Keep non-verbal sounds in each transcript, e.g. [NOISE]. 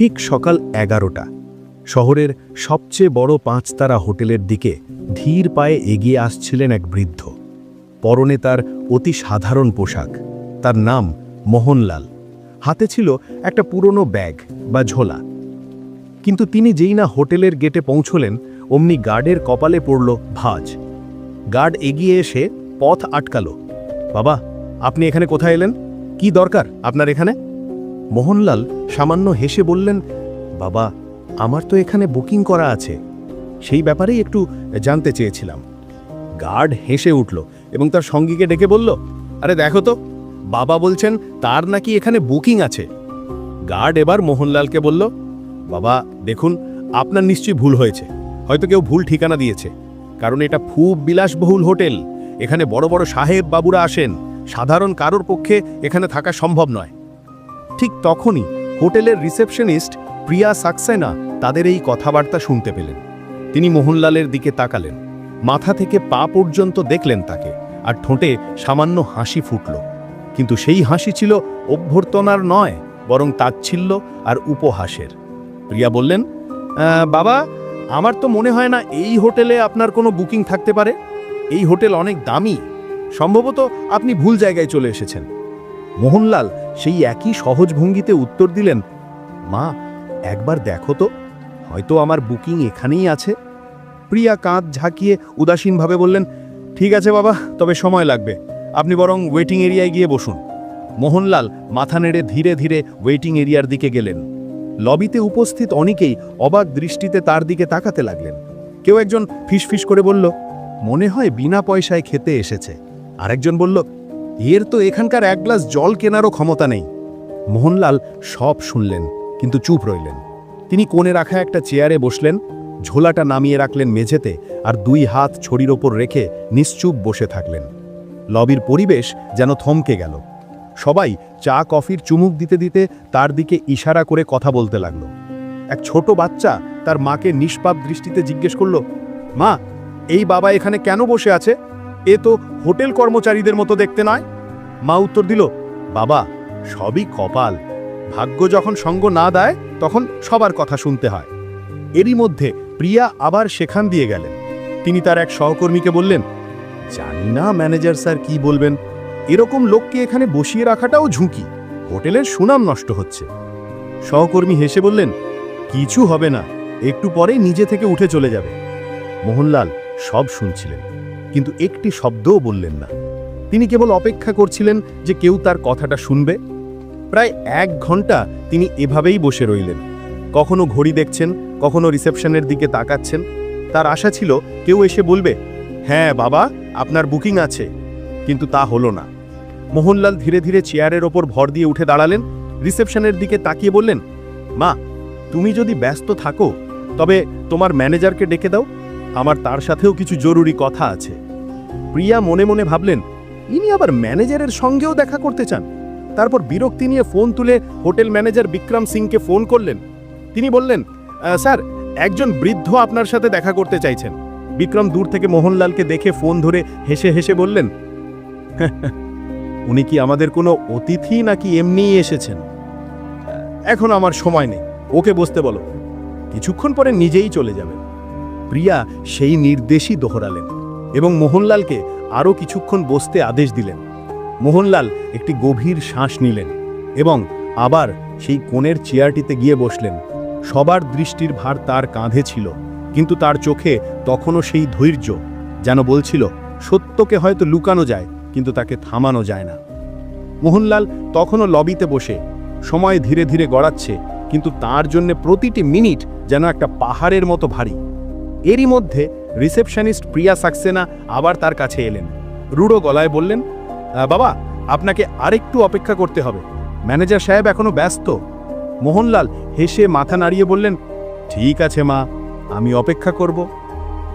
ঠিক সকাল এগারোটা। শহরের সবচেয়ে বড় পাঁচতারা হোটেলের দিকে ধীর পায়ে এগিয়ে আসছিলেন এক বৃদ্ধ। পরনে তার অতি সাধারণ পোশাক। তার নাম মোহনলাল। হাতে ছিল একটা পুরনো ব্যাগ বা ঝোলা। কিন্তু তিনি যেই না হোটেলের গেটে পৌঁছলেন, অমনি গার্ডের কপালে পড়ল ভাজ। গার্ড এগিয়ে এসে পথ আটকালো। বাবা, আপনি এখানে কোথায় এলেন? কি দরকার আপনার এখানে? মোহনলাল সামান্য হেসে বললেন, বাবা, আমার তো এখানে বুকিং করা আছে। সেই ব্যাপারেই একটু জানতে চেয়েছিলাম। গার্ড হেসে উঠল এবং তার সঙ্গীকে ডেকে বলল, আরে দেখো তো, বাবা বলছেন তার নাকি এখানে বুকিং আছে। গার্ড এবার মোহনলালকে বলল, বাবা, দেখুন, আপনার নিশ্চয়ই ভুল হয়েছে। হয়তো কেউ ভুল ঠিকানা দিয়েছে। কারণ এটা খুব বিলাসবহুল হোটেল। এখানে বড় বড় সাহেব বাবুরা আসেন। সাধারণ কারোর পক্ষে এখানে থাকা সম্ভব নয়। ঠিক তখনই হোটেলের রিসেপশনিস্ট প্রিয়া সাকসেনা তাদের এই কথাবার্তা শুনতে পেলেন। তিনি মোহনলালের দিকে তাকালেন। মাথা থেকে পা পর্যন্ত দেখলেন তাকে আর ঠোঁটে সামান্য হাসি ফুটল। কিন্তু সেই হাসি ছিল অভ্যর্থনার নয়, বরং তাচ্ছিল্য আর উপহাসের। প্রিয়া বললেন বাবা, আমার তো মনে হয় না এই হোটেলে আপনার কোনো বুকিং থাকতে পারে। এই হোটেল অনেক দামি। সম্ভবত আপনি ভুল জায়গায় চলে এসেছেন। মোহনলাল সেই একই সহজ ভঙ্গিতে উত্তর দিলেন, মা, একবার দেখো তো, হয়তো আমার বুকিং এখানেই আছে। প্রিয়া কাঁধ ঝাঁকিয়ে উদাসীনভাবে বললেন, ঠিক আছে বাবা, তবে সময় লাগবে। আপনি বরং ওয়েটিং এরিয়ায় গিয়ে বসুন। মোহনলাল মাথা নেড়ে ধীরে ধীরে ওয়েটিং এরিয়ার দিকে গেলেন। লবিতে উপস্থিত অনেকেই অবাক দৃষ্টিতে তার দিকে তাকাতে লাগলেন। কেউ একজন ফিসফিস করে বলল, মনে হয় বিনা পয়সায় খেতে এসেছে। আরেকজন বলল এর তো এখানকার এক গ্লাস জল কেনারও ক্ষমতা নেই। মোহনলাল সব শুনলেন, কিন্তু চুপ রইলেন। তিনি কোণে রাখা একটা চেয়ারে বসলেন, ঝোলাটা নামিয়ে রাখলেন মেঝেতে আর দুই হাত ছড়ির ওপর রেখে নিশ্চুপ বসে থাকলেন। লবির পরিবেশ যেন থমকে গেল। সবাই চা, কফির চুমুক দিতে দিতে তার দিকে ইশারা করে কথা বলতে লাগল। এক ছোট বাচ্চা তার মাকে নিষ্পাপ দৃষ্টিতে জিজ্ঞেস করল, মা, এই বাবা এখানে কেন বসে আছে? এ তো হোটেল কর্মচারীদের মতো দেখতে নয়। মা উত্তর দিল, বাবা, সবই কপাল। ভাগ্য যখন সঙ্গ না দেয়, তখন সবার কথা শুনতে হয়। এরই মধ্যে প্রিয়া আবার সেখান দিয়ে গেলেন। তিনি তার এক সহকর্মীকে বললেন, জানি না ম্যানেজার স্যার কি বলবেন। এরকম লোককে এখানে বসিয়ে রাখাটাও ঝুঁকি। হোটেলের সুনাম নষ্ট হচ্ছে। সহকর্মী হেসে বললেন, কিছু হবে না। একটু পরে নিজে থেকে উঠে চলে যাবে। মোহনলাল সব শুনছিলেন। কিন্তু একটি শব্দও বললেন না। তিনি কেবল অপেক্ষা করছিলেন যে কেউ তার কথাটা শুনবে। প্রায় এক ঘণ্টা তিনি এভাবেই বসে রইলেন। কখনো ঘড়ি দেখছেন, কখনো রিসেপশনের দিকে তাকাচ্ছেন। তার আশা ছিল কেউ এসে বলবে হ্যাঁ বাবা, আপনার বুকিং আছে। কিন্তু তা হলো না। মোহনলাল ধীরে ধীরে চেয়ারের ওপর ভর দিয়ে উঠে দাঁড়ালেন। রিসেপশনের দিকে তাকিয়ে বললেন, মা, তুমি যদি ব্যস্ত থাকো, তবে তোমার ম্যানেজারকে ডেকে দাও। আমার তার সাথেও কিছু জরুরি কথা আছে। প্রিয়া মনে মনে ভাবলেন, ইনি আবার ম্যানেজারের সঙ্গেও দেখা করতে চান। তারপর বিরক্তি নিয়ে ফোন তুলে হোটেল ম্যানেজার বিক্রম সিংকে ফোন করলেন। তিনি বললেন স্যার, একজন বৃদ্ধ আপনার সাথে দেখা করতে চাইছেন। বিক্রম দূর থেকে মোহনলালকে দেখে ফোন ধরে হেসে হেসে বললেন, উনি কি আমাদের কোনো অতিথি নাকি এমনিই এসেছেন? এখন আমার সময় নেই, ওকে বসতে বলো। কিছুক্ষণ পরে নিজেই চলে যাবেন। প্রিয়া সেই নির্দেশই দোহরালেন এবং মোহনলালকে আরও কিছুক্ষণ বসতে আদেশ দিলেন। মোহনলাল একটি গভীর শ্বাস নিলেন এবং আবার সেই কোণের চেয়ারটিতে গিয়ে বসলেন। সবার দৃষ্টির ভার তার কাঁধে ছিল, কিন্তু তার চোখে তখনও সেই ধৈর্য যেন বলছিল, সত্যকে হয়তো লুকানো যায়, কিন্তু তাকে থামানো যায় না। মোহনলাল তখনও লবিতে বসে, সময় ধীরে ধীরে গড়াচ্ছে, কিন্তু তার জন্য প্রতিটি মিনিট যেন একটা পাহাড়ের মতো ভারী। এরই মধ্যে রিসেপশনিস্ট প্রিয়া সাক্সেনা আবার তার কাছে এলেন। রুড়ো গলায় বললেন বাবা আপনাকে আরেকটু অপেক্ষা করতে হবে। ম্যানেজার সাহেব এখনও ব্যস্ত মোহনলাল হেসে মাথা নাড়িয়ে বললেন ঠিক আছে মা আমি অপেক্ষা করব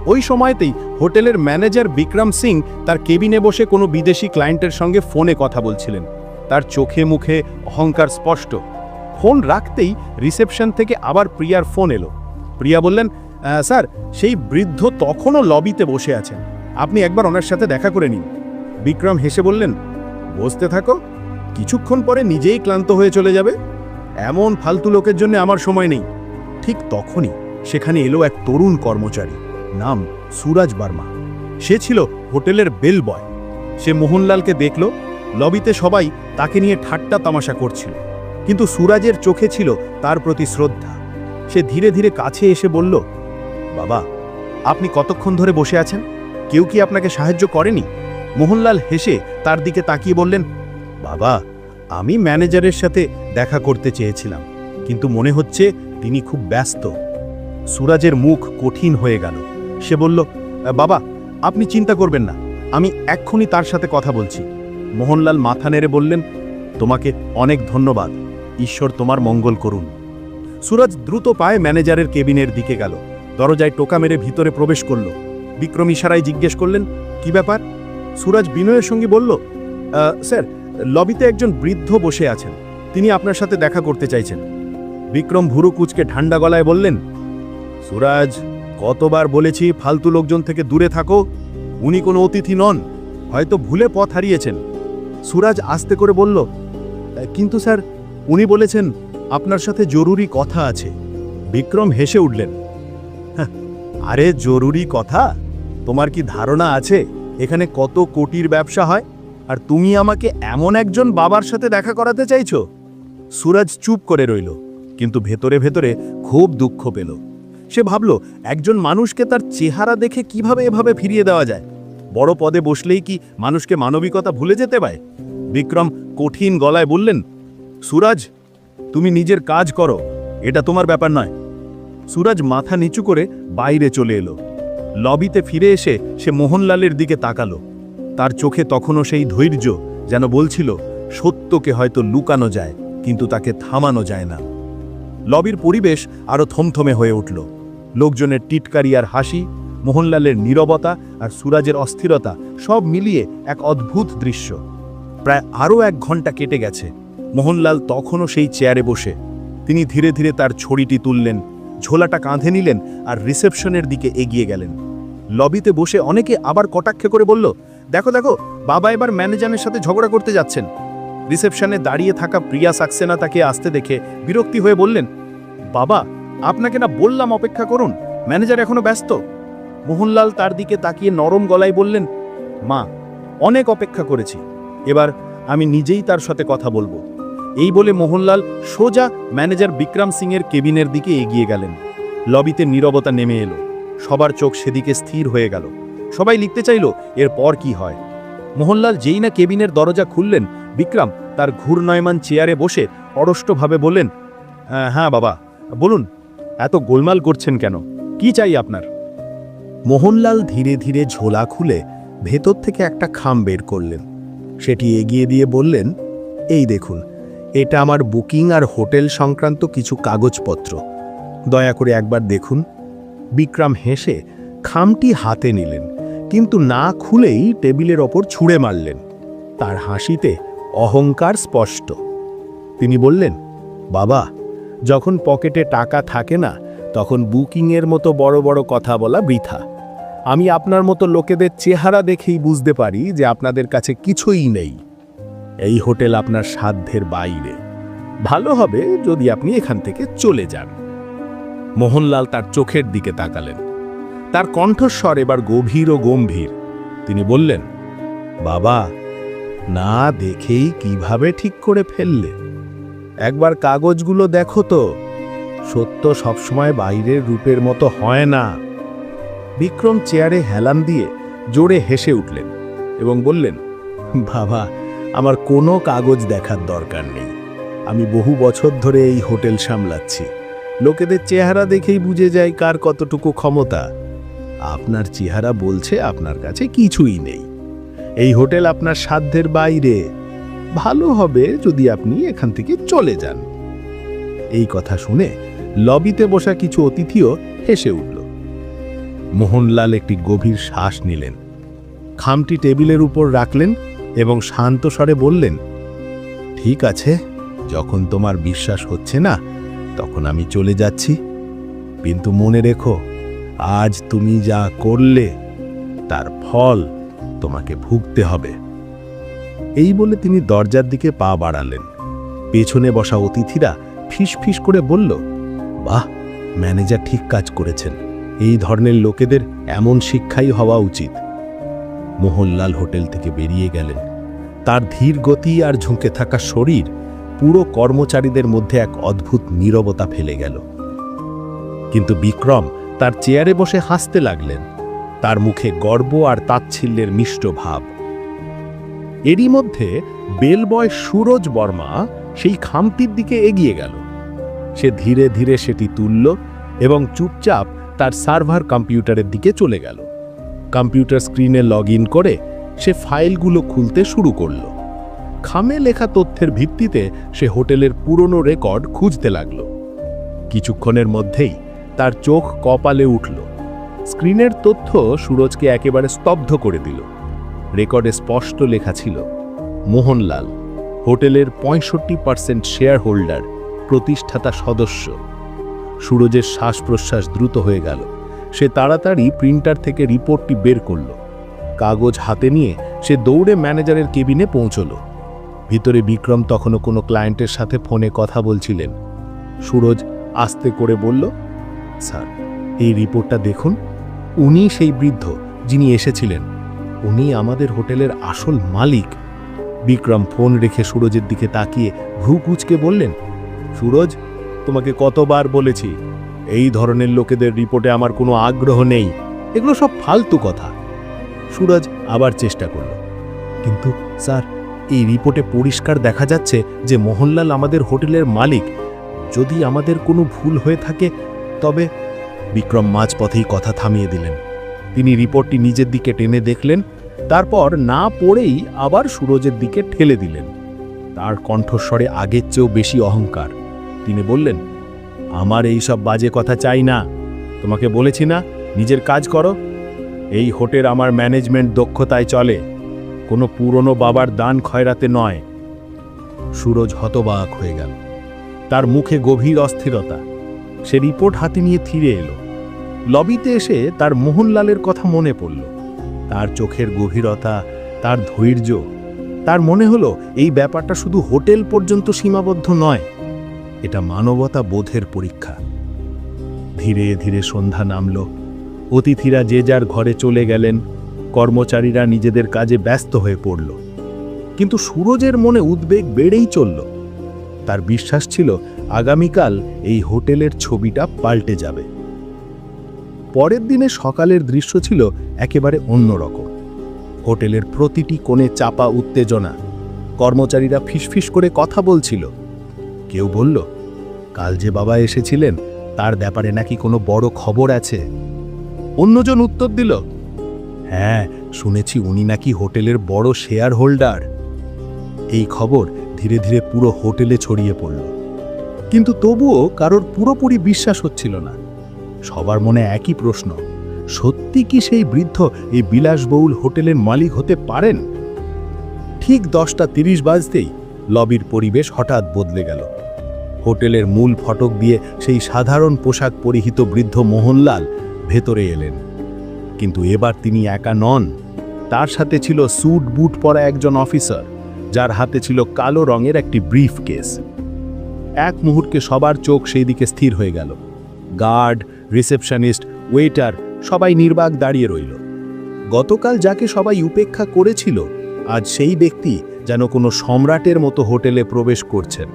ওই সময়তেই হোটেলের ম্যানেজার বিক্রম সিং তার কেবিনে বসে কোনো বিদেশি ক্লায়েন্টের সঙ্গে ফোনে কথা বলছিলেন। তার চোখে মুখে অহংকার স্পষ্ট। ফোন রাখতেই রিসেপশন থেকে আবার প্রিয়ার ফোন এলো। প্রিয়া বললেন "আহ, স্যার, সেই বৃদ্ধ তখনও লবিতে বসে আছেন। আপনি একবার ওনার সাথে দেখা করে নিন। বিক্রম হেসে বললেন, বসতে থাকো। কিছুক্ষণ পরে নিজেই ক্লান্ত হয়ে চলে যাবে। এমন ফালতু লোকের জন্য আমার সময় নেই। ঠিক তখনই সেখানে এলো এক তরুণ কর্মচারী, নাম সুরাজ বার্মা। সে ছিল হোটেলের বেল বয়। সে মোহনলালকে দেখল, লবিতে সবাই তাকে নিয়ে ঠাট্টা তামাশা করছিল। কিন্তু সুরাজের চোখে ছিল তার প্রতি শ্রদ্ধা। সে ধীরে ধীরে কাছে এসে বলল বাবা, আপনি কতক্ষণ ধরে বসে আছেন? কেউ কি আপনাকে সাহায্য করেনি? মোহনলাল হেসে তার দিকে তাকিয়ে বললেন, বাবা, আমি ম্যানেজারের সাথে দেখা করতে চেয়েছিলাম, কিন্তু মনে হচ্ছে তিনি খুব ব্যস্ত। সুরাজের মুখ কঠিন হয়ে গেল। সে বলল, বাবা, আপনি চিন্তা করবেন না, আমি এক্ষুনি তার সাথে কথা বলছি। মোহনলাল মাথা নেড়ে বললেন, তোমাকে অনেক ধন্যবাদ, ঈশ্বর তোমার মঙ্গল করুন। সুরাজ দ্রুত পায়ে ম্যানেজারের কেবিনের দিকে গেল। দরজায় টোকা মেরে ভিতরে প্রবেশ করল। বিক্রম ইশারায় জিজ্ঞেস করলেন কি ব্যাপার? সুরাজ বিনয়ের সঙ্গে বলল স্যার লবিতে একজন বৃদ্ধ বসে আছেন। তিনি আপনার সাথে দেখা করতে চাইছেন। বিক্রম ভুরু কুচকে ঠান্ডা গলায় বললেন সুরাজ কতবার বলেছি ফালতু লোকজন থেকে দূরে থাকো। উনি কোনো অতিথি নন হয়তো ভুলে পথ হারিয়েছেন। সুরাজ আস্তে করে বলল কিন্তু স্যার উনি বলেছেন আপনার সাথে জরুরি কথা আছে। বিক্রম হেসে উঠলেন "হ্যাঁ, আরে জরুরি কথা, তোমার কি ধারণা আছে এখানে কত কোটির ব্যবসা হয়? আর তুমি আমাকে এমন একজন বাবার সাথে দেখা করাতে চাইছো? সুরাজ চুপ করে রইল, কিন্তু ভেতরে ভেতরে খুব দুঃখ পেল। সে ভাবল, একজন মানুষকে তার চেহারা দেখে কীভাবে এভাবে ফিরিয়ে দেওয়া যায়? বড় পদে বসলেই কি মানুষকে মানবিকতা ভুলে যেতে পায়? বিক্রম কঠিন গলায় বললেন, সুরাজ, তুমি নিজের কাজ করো, এটা তোমার ব্যাপার নয়। সুরাজ মাথা নিচু করে বাইরে চলে এলো। লবিতে ফিরে এসে সে মোহনলালের দিকে তাকালো। তার চোখে তখনও সেই ধৈর্য যেন বলছিল, সত্যকে হয়তো লুকানো যায়, কিন্তু তাকে থামানো যায় না। লবির পরিবেশ আরও থমথমে হয়ে উঠল। লোকজনের টিটকারি আর হাসি, মোহনলালের নীরবতা আর সুরাজের অস্থিরতা সব মিলিয়ে এক অদ্ভুত দৃশ্য। প্রায় আরও এক ঘণ্টা কেটে গেছে। মোহনলাল তখনও সেই চেয়ারে বসে। তিনি ধীরে ধীরে তার ছড়িটি তুললেন ঝোলাটা কাঁধে নিলেন আর রিসেপশনের দিকে এগিয়ে গেলেন। লবিতে বসে অনেকে আবার কটাক্ষ করে বলল, দেখো দেখো, বাবা এবার ম্যানেজারের সাথে ঝগড়া করতে যাচ্ছেন। রিসেপশনে দাঁড়িয়ে থাকা প্রিয়া সাক্সেনা তাকে আসতে দেখে বিরক্তি হয়ে বললেন, বাবা, আপনাকে না বললাম অপেক্ষা করুন, ম্যানেজার এখনও ব্যস্ত। মোহনলাল তার দিকে তাকিয়ে নরম গলায় বললেন, মা, অনেক অপেক্ষা করেছি। এবার আমি নিজেই তার সাথে কথা বলব। এই বলে মোহনলাল সোজা ম্যানেজার বিক্রম সিংয়ের কেবিনের দিকে এগিয়ে গেলেন। লবিতে নীরবতা নেমে এলো। সবার চোখ সেদিকে স্থির হয়ে গেল। সবাই লিখতে চাইল এর পর কি হয়? মোহনলাল যেই না কেবিনের দরজা খুললেন, বিক্রম তার ঘূর্ণয়মান চেয়ারে বসে অরষ্টভাবে বললেন হ্যাঁ বাবা, বলুন, এত গোলমাল করছেন কেন? কি চাই আপনার? মোহনলাল ধীরে ধীরে ঝোলা খুলে ভেতর থেকে একটা খাম বের করলেন। সেটি এগিয়ে দিয়ে বললেন, এই দেখুন এটা আমার বুকিং আর হোটেল সংক্রান্ত কিছু কাগজপত্র। দয়া করে একবার দেখুন। বিক্রম হেসে খামটি হাতে নিলেন, কিন্তু না খুলেই টেবিলের ওপর ছুঁড়ে মারলেন। তার হাসিতে অহংকার স্পষ্ট। তিনি বললেন, বাবা, যখন পকেটে টাকা থাকে না, তখন বুকিংয়ের মতো বড় বড় কথা বলা বৃথা। আমি আপনার মতো লোকেদের চেহারা দেখেই বুঝতে পারি যে আপনাদের কাছে কিছুই নেই। এই হোটেল আপনার সাধ্যের বাইরে। ভালো হবে যদি আপনি এখান থেকে চলে যান। মোহনলাল তার চোখের দিকে তাকালেন। তার কণ্ঠস্বর এবার গভীর ও গম্ভীর। তিনি বললেন, বাবা, না দেখেই কীভাবে ঠিক করে ফেললে? একবার কাগজগুলো দেখো তো। সত্য সবসময় বাইরের রূপের মতো হয় না। বিক্রম চেয়ারে হেলান দিয়ে জোরে হেসে উঠলেন এবং বললেন, বাবা আমার কোনো কাগজ দেখার দরকার নেই। আমি বহু বছর ধরে এই হোটেল সামলাচ্ছি। লোকেদের চেহারা দেখেই বুঝে যায় কার কতটুকু ক্ষমতা। আপনার চেহারা বলছে আপনার কাছে কিছুই নেই। এই হোটেল আপনার সাধ্যের বাইরে। ভালো হবে যদি আপনি এখান থেকে চলে যান। এই কথা শুনে লবিতে বসা কিছু অতিথিও হেসে উঠল। মোহনলাল একটি গভীর শ্বাস নিলেন। খামটি টেবিলের উপর রাখলেন এবং শান্ত স্বরে বললেন, ঠিক আছে, যখন তোমার বিশ্বাস হচ্ছে না, তখন আমি চলে যাচ্ছি। কিন্তু মনে রেখো, আজ তুমি যা করলে, তার ফল তোমাকে ভুগতে হবে। এই বলে তিনি দরজার দিকে পা বাড়ালেন। পেছনে বসা অতিথিরা ফিস করে বলল, বাহ, ম্যানেজার ঠিক কাজ করেছেন। এই ধরনের লোকেদের এমন শিক্ষাই হওয়া উচিত। মোহনলাল হোটেল থেকে বেরিয়ে গেলেন। তার ধীর গতি আর ঝুঁকে থাকা শরীর পুরো কর্মচারীদের মধ্যে এক অদ্ভুত নীরবতা ফেলে গেল। কিন্তু বিক্রম তার চেয়ারে বসে হাসতে লাগলেন। তার মুখে গর্ব আর তাচ্ছিল্যের মিষ্ট ভাব। এরই মধ্যে বেলবয় সুরজ বর্মা সেই খামতির দিকে এগিয়ে গেল। সে ধীরে ধীরে সেটি তুলল এবং চুপচাপ তার সার্ভার কম্পিউটারের দিকে চলে গেল। কম্পিউটার স্ক্রিনে লগ করে সে ফাইলগুলো খুলতে শুরু করল। খামে লেখা তথ্যের ভিত্তিতে সে হোটেলের পুরনো রেকর্ড খুঁজতে লাগল। কিছুক্ষণের মধ্যেই তার চোখ কপালে উঠল। স্ক্রিনের তথ্য সুরজকে একেবারে স্তব্ধ করে দিল। রেকর্ডে স্পষ্ট লেখা ছিল, মোহনলাল, হোটেলের পঁয়ষট্টি পার্সেন্ট শেয়ার হোল্ডার প্রতিষ্ঠাতা সদস্য। সুরজের শ্বাস প্রশ্বাস দ্রুত হয়ে গেল। সে তাড়াতাড়ি প্রিন্টার থেকে রিপোর্টটি বের করল। কাগজ হাতে নিয়ে সে দৌড়ে ম্যানেজারের কেবিনে পৌঁছল। ভিতরে বিক্রম তখনও কোনো ক্লায়েন্টের সাথে ফোনে কথা বলছিলেন। সুরজ আস্তে করে বলল, স্যার, এই রিপোর্টটা দেখুন। উনি সেই বৃদ্ধ যিনি এসেছিলেন। উনি আমাদের হোটেলের আসল মালিক। বিক্রম ফোন রেখে সুরজের দিকে তাকিয়ে ভ্রু কুচকে বললেন, সুরজ, তোমাকে কতবার বলেছি এই ধরনের লোকেদের রিপোর্টে আমার কোনো আগ্রহ নেই। এগুলো সব ফালতু কথা। সুরজ আবার চেষ্টা করল। কিন্তু স্যার, এই রিপোর্টে পরিষ্কার দেখা যাচ্ছে যে মোহনলাল আমাদের হোটেলের মালিক। যদি আমাদের কোনো ভুল হয়ে থাকে, তবে বিক্রম মাঝপথেই কথা থামিয়ে দিলেন। তিনি রিপোর্টটি নিজের দিকে টেনে দেখলেন, তারপর না পড়েই আবার সুরজের দিকে ঠেলে দিলেন। তার কণ্ঠস্বরে আগের চেয়েও বেশি অহংকার। তিনি বললেন আমার এই সব বাজে কথা চাই না। তোমাকে বলেছি না, নিজের কাজ করো। এই হোটেল আমার ম্যানেজমেন্ট দক্ষতায় চলে। কোনো পুরনো বাবার দান খয়রাতে নয়। সুরজ হতবাক হয়ে গেল। তার মুখে গভীর অস্থিরতা। সে রিপোর্ট হাতে নিয়ে ফিরে এলো। লবিতে এসে তার মোহনলালের কথা মনে পড়ল। তার চোখের গভীরতা, তার ধৈর্য, তার মনে হলো এই ব্যাপারটা শুধু হোটেল পর্যন্ত সীমাবদ্ধ নয়। এটা মানবতা বোধের পরীক্ষা। ধীরে ধীরে সন্ধ্যা নামল। অতিথিরা যে যার ঘরে চলে গেলেন, কর্মচারীরা নিজেদের কাজে ব্যস্ত হয়ে পড়ল। কিন্তু সুরজের মনে উদ্বেগ বেড়েই চলল। তার বিশ্বাস ছিল আগামীকাল এই হোটেলের ছবিটা পাল্টে যাবে। পরের দিনে সকালের দৃশ্য ছিল একেবারে অন্যরকম। হোটেলের প্রতিটি কোণে চাপা উত্তেজনা। কর্মচারীরা ফিসফিস করে কথা বলছিল। কেউ বলল কাল যে বাবা এসেছিলেন, তার ব্যাপারে নাকি কোনো বড় খবর আছে? অন্যজন উত্তর দিল হ্যাঁ শুনেছি উনি নাকি হোটেলের বড় শেয়ার হোল্ডার এই খবর ধীরে ধীরে পুরো হোটেলে ছড়িয়ে পড়ল। কিন্তু তবুও কারোর পুরোপুরি বিশ্বাস হচ্ছিল না। সবার মনে একই প্রশ্ন, সত্যি কি সেই বৃদ্ধ এই বিলাসবহুল হোটেলের মালিক হতে পারেন? ঠিক দশটা তিরিশ বাজতেই লবির পরিবেশ হঠাৎ বদলে গেল। হোটেলের মূল ফটক দিয়ে সেই সাধারণ পোশাক পরিহিত বৃদ্ধ মোহনলাল ভেতরে এলেন। কিন্তু এবার তিনি একা নন। তার সাথে ছিল স্যুট বুট পরা একজন অফিসার, যার হাতে ছিল কালো রঙের একটি ব্রিফ কেস এক মুহূর্তে সবার চোখ সেই দিকে স্থির হয়ে গেল। গার্ড, রিসেপশনিস্ট, ওয়েটার সবাই নির্বাক দাঁড়িয়ে রইল। গতকাল যাকে সবাই উপেক্ষা করেছিল, আজ সেই ব্যক্তি যেন কোনো সম্রাটের মতো হোটেলে প্রবেশ করছেন।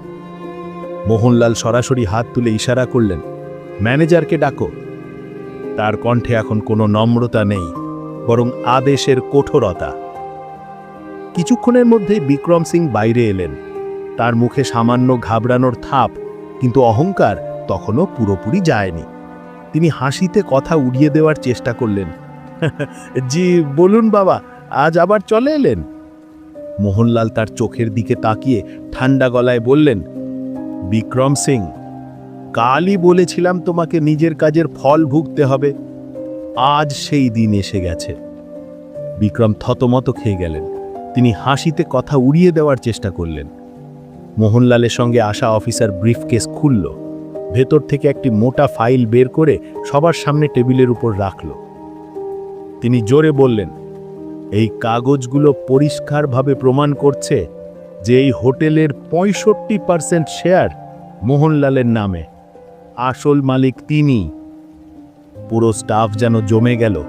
মোহনলাল সরাসরি হাত তুলে ইশারা করলেন, ম্যানেজারকে ডাকো। তার কণ্ঠে এখন কোনো নম্রতা নেই, বরং আদেশের কঠোরতা। কিছুক্ষণের মধ্যে বিক্রম সিং বাইরে এলেন। তার মুখে সামান্য ঘাবড়ানোর থাপ, কিন্তু অহংকার তখনও পুরোপুরি যায়নি। তিনি হাসিতে কথা উড়িয়ে দেওয়ার চেষ্টা করলেন [LAUGHS] জি, বলুন বাবা, আজ আবার চলে এলেন? মোহনলাল তার চোখের দিকে তাকিয়ে ঠান্ডা গলায় বললেন বিক্রম সিং, কালই বলেছিলাম তোমাকে নিজের কাজের ফল ভুগতে হবে। আজ সেই দিন এসে গেছে। বিক্রম থতমত খেয়ে গেলেন। তিনি হাসিতে কথা উড়িয়ে দেওয়ার চেষ্টা করলেন। মোহনলালের সঙ্গে আসা অফিসার ব্রিফকেস খুলল। ভেতর থেকে একটি মোটা ফাইল বের করে সবার সামনে টেবিলের উপর রাখল। তিনি জোরে বললেন, এই কাগজগুলো পরিষ্কারভাবে প্রমাণ করছে যে এই হোটেলের পঁয়ষট্টি পার্সেন্ট শেয়ার মোহনলালের নামে। আসল মালিক তিনি। পুরো স্টাফ যেন জমে গেল।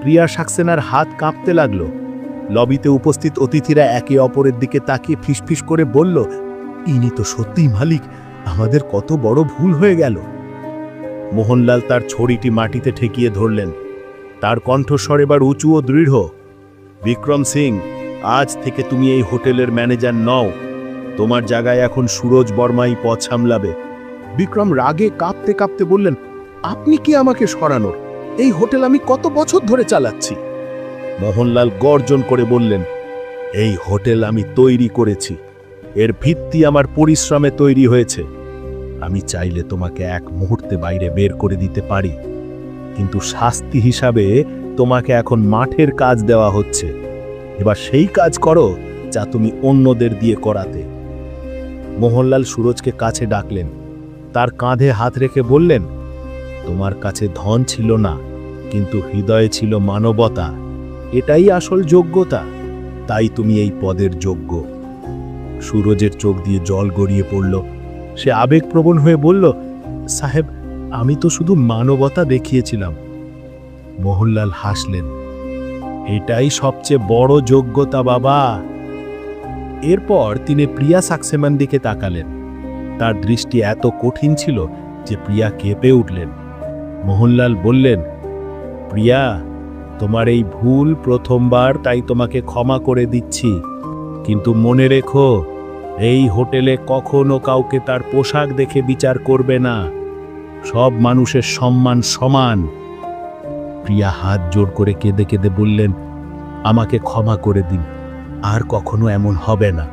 প্রিয়া সাক্সেনার হাত কাঁপতে লাগল। লবিতে উপস্থিত অতিথিরা একে অপরের দিকে তাকিয়ে ফিসফিস করে বলল, ইনি তো সত্যিই মালিক। আমাদের কত বড় ভুল হয়ে গেল। মোহনলাল তার ছড়িটি মাটিতে ঠেকিয়ে ধরলেন। তার কণ্ঠস্বর এবার উঁচু ও দৃঢ়। বিক্রম সিং আজ থেকে তুমি এই হোটেলের ম্যানেজার নও। তোমার জায়গায় এখন সুরজ বর্মাই পথ সামলাবে। বিক্রম রাগে কাঁপতে কাঁপতে বললেন, আপনি কি আমাকে সরানোর? এই হোটেল আমি কত বছর ধরে চালাচ্ছি? মোহনলাল গর্জন করে বললেন, এই হোটেল আমি তৈরি করেছি। এর ভিত্তি আমার পরিশ্রমে তৈরি হয়েছে। আমি চাইলে তোমাকে এক মুহূর্তে বাইরে বের করে দিতে পারি। কিন্তু শাস্তি হিসাবে তোমাকে এখন মাঠের কাজ দেওয়া হচ্ছে। এবার সেই কাজ করো যা তুমি অন্যদের দিয়ে করাতে। মোহনলাল সুরজকে কাছে ডাকলেন। তার কাঁধে হাত রেখে বললেন, তোমার কাছে ধন ছিল না, কিন্তু হৃদয়ে ছিল মানবতা। এটাই আসল যোগ্যতা, তাই তুমি এই পদের যোগ্য। সুরজের চোখ দিয়ে জল গড়িয়ে পড়ল। সে আবেগপ্রবণ হয়ে বলল, সাহেব, আমি তো শুধু মানবতা দেখিয়েছিলাম। মোহনলাল হাসলেন। এটাই সবচেয়ে বড় যোগ্যতা, বাবা। এরপর তিনি প্রিয়া সাকসেমান দিকে তাকালেন। তার দৃষ্টি এত কঠিন ছিল যে প্রিয়া কেঁপে উঠলেন। মোহনলাল বললেন, প্রিয়া, তোমার এই ভুল প্রথমবার তাই তোমাকে ক্ষমা করে দিচ্ছি। কিন্তু মনে রেখো, এই হোটেলে কখনো কাউকে তার পোশাক দেখে বিচার করবে না। সব মানুষের সম্মান সমান। প্রিয়া হাত জোর করে কেঁদে কেঁদে বললেন, আমাকে ক্ষমা করে দিন, আর কখনো এমন হবে না।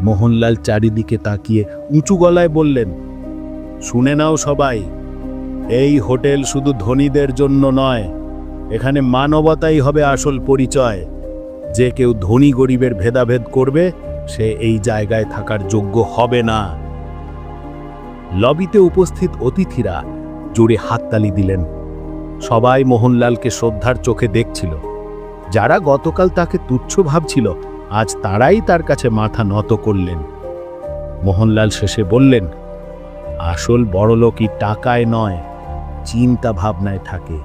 মোহনলাল চারিদিকে তাকিয়ে উঁচু গলায় বললেন, শুনে নাও সবাই, এই হোটেল শুধু ধনীদের জন্য নয়, এখানে মানবতাই হবে আসল পরিচয়। যে কেউ ধনী গরিবের ভেদাভেদ করবে, সে এই জায়গায় থাকার যোগ্য হবে না। লবিতে উপস্থিত অতিথিরা জোরে হাততালি দিলেন। সবাই মোহনলালকে শ্রদ্ধার চোখে দেখছিল। যারা গতকাল তাকে তুচ্ছ ভাবছিল, আজ তারাই তার কাছে মাথা নত করলেন। মোহনলাল শেষে বললেন, আসল বড়লোকই টাকায় নয়, চিন্তা ভাবনায় থাকে।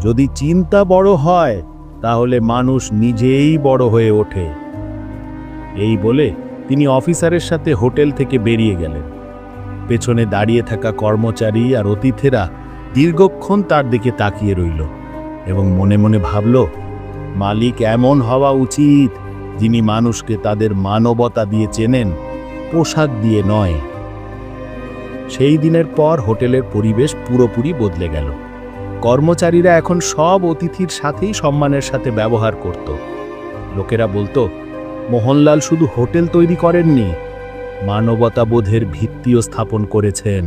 যদি চিন্তা বড় হয়, তাহলে মানুষ নিজেই বড় হয়ে ওঠে। এই বলে তিনি অফিসারের সাথে হোটেল থেকে বেরিয়ে গেলেন। পেছনে দাঁড়িয়ে থাকা কর্মচারী আর অতিথেরা দীর্ঘক্ষণ তার দিকে তাকিয়ে রইল এবং মনে মনে ভাবল, মালিক এমন হওয়া উচিত যিনি মানুষকে তাদের মানবতা দিয়ে চেনেন, পোশাক দিয়ে নয়। সেই দিনের পর হোটেলের পরিবেশ পুরোপুরি বদলে গেল। কর্মচারীরা এখন সব অতিথির সাথেই সম্মানের সাথে ব্যবহার করত। লোকেরা বলতো, মোহনলাল শুধু হোটেল তৈরি করেননি, মানবতাবোধের ভিত্তিও স্থাপন করেছেন।